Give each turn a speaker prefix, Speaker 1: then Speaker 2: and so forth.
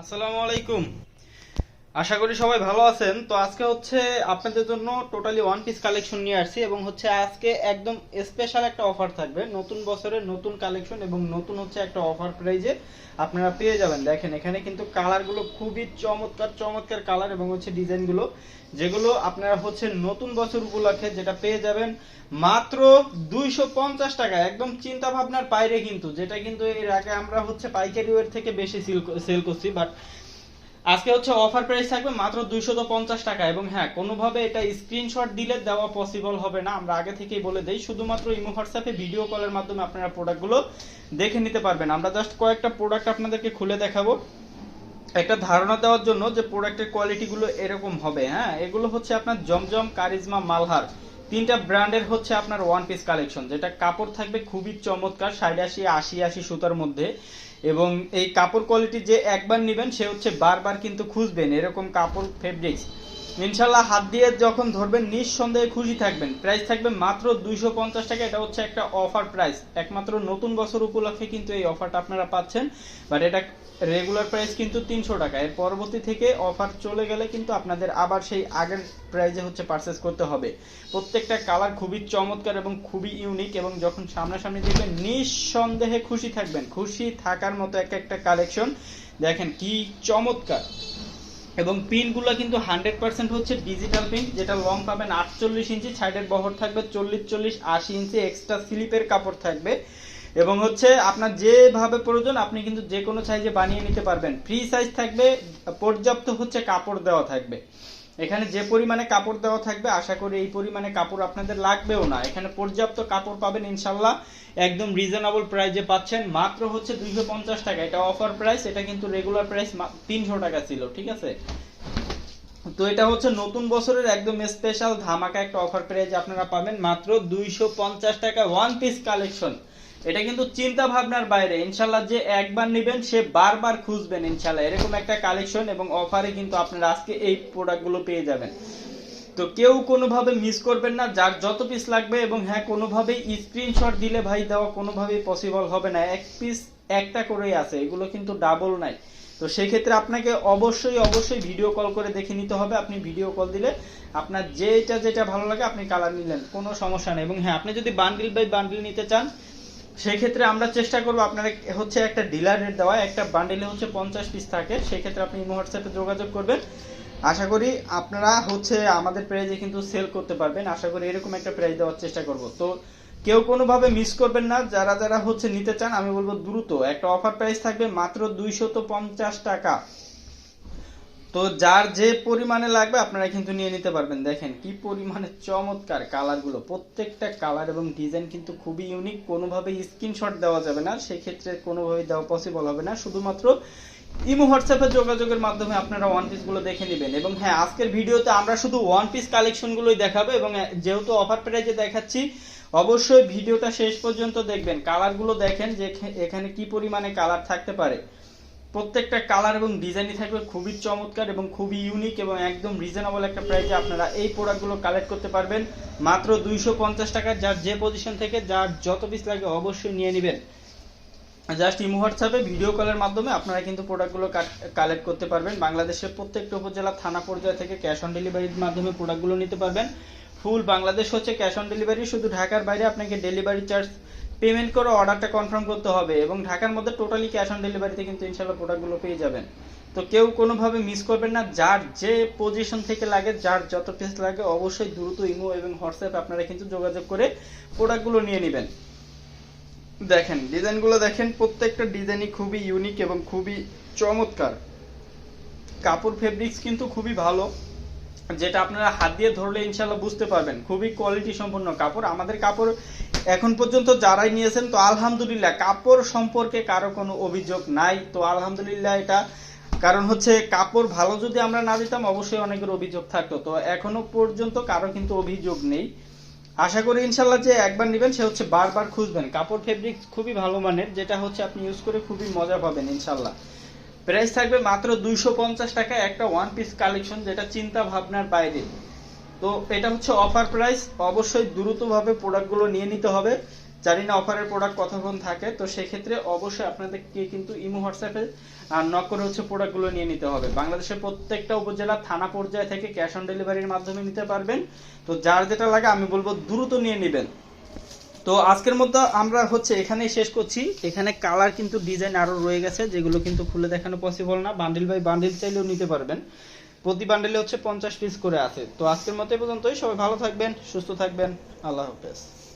Speaker 1: আসসালামু আলাইকুম। আশা করি সবাই ভালো আছেন। তো আজকে হচ্ছে আপনাদের জন্য টোটালি ওয়ান পিস কালেকশন নিয়ে আসছি এবং হচ্ছে আজকে একদম স্পেশাল একটা অফার থাকবে। নতুন বছরের নতুন কালেকশন এবং নতুন হচ্ছে একটা অফার প্রাইজে আপনারা পেয়ে যাবেন। দেখেন, এখানে কিন্তু কালারগুলো খুবই চমৎকার চমৎকার কালার এবং হচ্ছে ডিজাইনগুলো যেগুলো আপনারা হচ্ছে নতুন বছর উপলক্ষে যেটা পেয়ে যাবেন মাত্র দুইশো পঞ্চাশ টাকা। একদম চিন্তা ভাবনার বাইরে কিন্তু, যেটা কিন্তু এর আগে আমরা হচ্ছে পাইকারি ওয়ের থেকে বেশি সেল করছি। বাট আজকে হচ্ছে অফার প্রাইস থাকবে মাত্র দুইশত পঞ্চাশ টাকা এবং হ্যাঁ কোনোভাবে এটা স্ক্রিনশট দিলে দেওয়া পসিবল হবে না। আমরা আগে থেকেই বলে দিই, শুধুমাত্র ইমো হোয়াটসঅ্যাপে ভিডিও কলের মাধ্যমে আপনারা প্রোডাক্টগুলো দেখে নিতে পারবেন। আমরা জাস্ট কয়েকটা প্রোডাক্ট আপনাদেরকে খুলে দেখাবো। একটা ধারণা দেওয়ার জন্য যে প্রোডাক্টের কোয়ালিটিগুলো এরকম হবে হ্যাঁ? এগুলো হচ্ছে আপনার জমজম কারিজমা মালহার। তিনটা ব্র্যান্ডের হচ্ছে আপনার ওয়ান পিস কালেকশন যেটা কাপড় থাকবে খুবই চমৎকার ষাট আশি আশি আশি সুতার মধ্যে। এবং এই কাপড় কোয়ালিটি যে একবার নেবেন, সে হচ্ছে বারবার কিন্তু খুঁজবেন। এরকম কাপড় ফেব্রিক্স ইনশাল্লাহ হাত দিয়ে যখন ধরবেন, নিঃসন্দেহে খুশি থাকবেন। প্রাইস থাকবে মাত্র দুইশো পঞ্চাশ টাকা। এটা হচ্ছে একটা অফার প্রাইস একমাত্র নতুন বছর উপলক্ষে কিন্তু এই অফারটা আপনারা পাচ্ছেন। বাট এটা রেগুলার প্রাইস কিন্তু তিনশো টাকা। এর পরবর্তী থেকে অফার চলে গেলে কিন্তু আপনাদের আবার সেই আগের প্রাইজে হচ্ছে পারচেস করতে হবে। প্রত্যেকটা কালার খুবই চমৎকার এবং খুবই ইউনিক এবং যখন সামনাসামনি দেখবেন, নিঃসন্দেহে খুশি থাকবেন। খুশি থাকার মতো এক একটা কালেকশন দেখেন কি চমৎকার। এবং পিনগুলো কিন্তু হান্ড্রেড পার্সেন্ট হচ্ছে ডিজিটাল পিন যেটা লং পাবেন আটচল্লিশ ইঞ্চি সাইডের বহর থাকবে চল্লিশ চল্লিশ, আশি ইঞ্চি এক্সট্রা স্লিপের কাপড় থাকবে। এবং হচ্ছে আপনার যেভাবে প্রয়োজন, আপনি কিন্তু যে কোনো সাইজে বানিয়ে নিতে পারবেন। ফ্রি সাইজ থাকবে, পর্যাপ্ত হচ্ছে কাপড় দেওয়া থাকবে। এখানে যে পরিমাণে কাপড় দেওয়া থাকবে, আশা করি এই পরিমাণে কাপড় আপনাদের লাগবেও না। এখানে পর্যাপ্ত কাপড় পাবেন ইনশাল্লাহ একদম রিজনেবল প্রাইজে পাচ্ছেন। মাত্র হচ্ছে দুইশো পঞ্চাশ টাকা। এটা অফার প্রাইস এটা কিন্তু রেগুলার প্রাইস তিনশো টাকা ছিল, ঠিক আছে? তো এটা হচ্ছে নতুন বছরের একদম স্পেশাল ধামাকা একটা অফার প্রাইজ আপনারা পাবেন। মাত্র দুইশো পঞ্চাশ টাকা ওয়ান পিস কালেকশন এটা কিন্তু চিন্তা ভাবনার বাইরে। ইনশাল্লাহ যে একবার নেবেন, সে বারবার খুঁজবেন ইনশাল্লাহ এরকম একটা কালেকশন এবং অফারে কিন্তু আপনারা আজকে এই প্রোডাক্টগুলো পেয়ে যাবেন। তো কেউ কোনোভাবে মিস করবেন না, যার যত পিস লাগবে এবং হ্যাঁ কোনোভাবেই স্ক্রিনশট দিলে ভাই দেওয়া কোনোভাবেই পসিবল হবে না। এক পিস একটা করেই আছে, এগুলো কিন্তু ডাবল নাই। তো সেই ক্ষেত্রে আপনাকে অবশ্যই অবশ্যই ভিডিও কল করে দেখে নিতে হবে। আপনি ভিডিও কল দিলে আপনার যেটা যেটা ভালো লাগে আপনি কালার নিলেন, কোনো সমস্যা নেই। এবং হ্যাঁ আপনি যদি বান্ডিল বাই বান্ডিল নিতে চান সেই ক্ষেত্রে আমরা চেষ্টা করব আপনারা হচ্ছে একটা ডিলার রেট দেওয়া, একটা বান্ডিলে হচ্ছে পঞ্চাশ পিস থাকে সেই ক্ষেত্রে আপনি হোয়াটসঅ্যাপে যোগাযোগ করবেন। আশা করি আপনারা হচ্ছে আমাদের প্রাইজে কিন্তু সেল করতে পারবেন। আশা করি এরকম একটা প্রাইজ দেওয়ার চেষ্টা করব। তো কেউ কোনোভাবে মিস করবেন না, যারা যারা হচ্ছে নিতে চান, আমি বলব দ্রুত। একটা অফার প্রাইস থাকবে মাত্র দুইশত পঞ্চাশ টাকা। তো যার যে পরিমাণে লাগবে আপনারা কিন্তু নিয়ে নিতে পারবেন। দেখেন কি পরিমাণে চমৎকার কালারগুলো প্রত্যেকটা কালার এবং ডিজাইন কিন্তু খুবই ইউনিক কোনোভাবে স্ক্রিনশট দেওয়া যাবে না। সেই ক্ষেত্রে কোনোভাবে দেওয়া পসিবল হবে না। শুধুমাত্র ইমো হোয়াটসঅ্যাপে যোগাযোগের মাধ্যমে আপনারা ওয়ান পিসগুলো দেখে নেবেন। এবং হ্যাঁ আজকের ভিডিওতে আমরা শুধু ওয়ান পিস কালেকশন গুলোই দেখাবো এবং যেহেতু অফার প্রাইজে দেখাচ্ছি, অবশ্যই ভিডিওটা শেষ পর্যন্ত দেখবেন। কালারগুলো দেখেন যে এখানে কি পরিমাণে কালার থাকতে পারে। প্রত্যেকটা কালার এবং ডিজাইনই থাকবে খুবই চমৎকার এবং খুবই ইউনিক এবং একদম রিজনেবল একটা প্রাইসে আপনারা এই প্রোডাক্টগুলো কালেক্ট করতে পারবেন। মাত্র দুইশো পঞ্চাশ টাকা, যার যে পজিশন থেকে যার যত পিস লাগে অবশ্যই নিয়ে নেবেন। জাস্ট ইমো হোয়াটসঅ্যাপে ভিডিও কলের মাধ্যমে আপনারা কিন্তু প্রোডাক্টগুলো কালেক্ট করতে পারবেন। বাংলাদেশের প্রত্যেকটা উপজেলা, থানা পর্যায় থেকে ক্যাশ অন ডেলিভারির মাধ্যমে প্রোডাক্টগুলো নিতে পারবেন। ফুল বাংলাদেশ হচ্ছে ক্যাশ অন ডেলিভারি শুধু ঢাকার বাইরে আপনাকে ডেলিভারি চার্জ পেমেন্ট করে অর্ডারটা কনফার্ম করতে হবে এবং ঢাকার মধ্যে টোটালি ক্যাশ অন ডেলিভারিতে কিন্তু ইনশাল্লাহ প্রোডাক্টগুলো পেয়ে যাবেন। তো কেউ কোনোভাবে মিস করবেন না, যার যে পজিশন থেকে লাগে, যার যত পিস লাগে, অবশ্যই দ্রুত ইমো এবং হোয়াটসঅ্যাপ আপনারা কিন্তু যোগাযোগ করে প্রোডাক্টগুলো নিয়ে নেবেন। দেখেন ডিজাইনগুলো দেখেন, প্রত্যেকটা ডিজাইনই খুবই ইউনিক এবং খুবই চমৎকার। কাপড় ফেব্রিক্স কিন্তু খুবই ভালো, যেটা আপনারা হাত দিয়ে ধরলে ইনশাল্লাহ বুঝতে পারবেন। খুবই কোয়ালিটি সম্পন্ন কাপড়। আমাদের কাপড় এখন পর্যন্ত যারাই নিয়েছেন, তো আলহামদুলিল্লাহ, কাপড় সম্পর্কে কারও কোনো অভিযোগ নাই। তো আলহামদুলিল্লাহ এটা, কারণ হচ্ছে কাপড় ভালো যদি আমরা না দিতাম, অবশ্যই অনেকের অভিযোগ থাকতো। তো এখনও পর্যন্ত কারও কিন্তু অভিযোগ নেই। আশা করি ইনশাল্লাহ যে একবার নেবেন, সে হচ্ছে বারবার খুঁজবেন। কাপড় ফেব্রিক খুবই ভালো মানের, যেটা হচ্ছে আপনি ইউজ করে খুবই মজা পাবেন ইনশাল্লাহ প্রাইস থাকবে মাত্র দুইশো পঞ্চাশ টাকা, একটা ওয়ান পিস কালেকশন যেটা চিন্তা ভাবনার বাইরে। তো এটা হচ্ছে অফার প্রাইস অবশ্যই দ্রুতভাবে প্রোডাক্টগুলো নিয়ে নিতে হবে। জানি না অফারের প্রোডাক্ট কতক্ষণ থাকে, তো সেক্ষেত্রে অবশ্যই আপনাদেরকে কিন্তু ইমো হোয়াটসঅ্যাপে আর নক করে হচ্ছে প্রোডাক্টগুলো নিয়ে নিতে হবে। বাংলাদেশের প্রত্যেকটা উপজেলা থানা পর্যায়ে থেকে ক্যাশ অন ডেলিভারির মাধ্যমে নিতে পারবেন। তো যার যেটা লাগে আমি বলব দ্রুত নিয়ে নেবেন। তো আজকের মধ্যে আমরা হচ্ছে এখানেই শেষ করছি। এখানে কালার কিন্তু ডিজাইন আরও রয়ে গেছে, যেগুলো কিন্তু খুলে দেখানো পসিবল না। বান্ডিল বাই বান্ডিল চাইলেও নিতে পারবেন। প্রতি বান্ডেলে হচ্ছে পঞ্চাশ পিস করে আছে। তো আজকের মতো পর্যন্তই। সবাই ভালো থাকবেন, সুস্থ থাকবেন। আল্লাহ হাফেজ।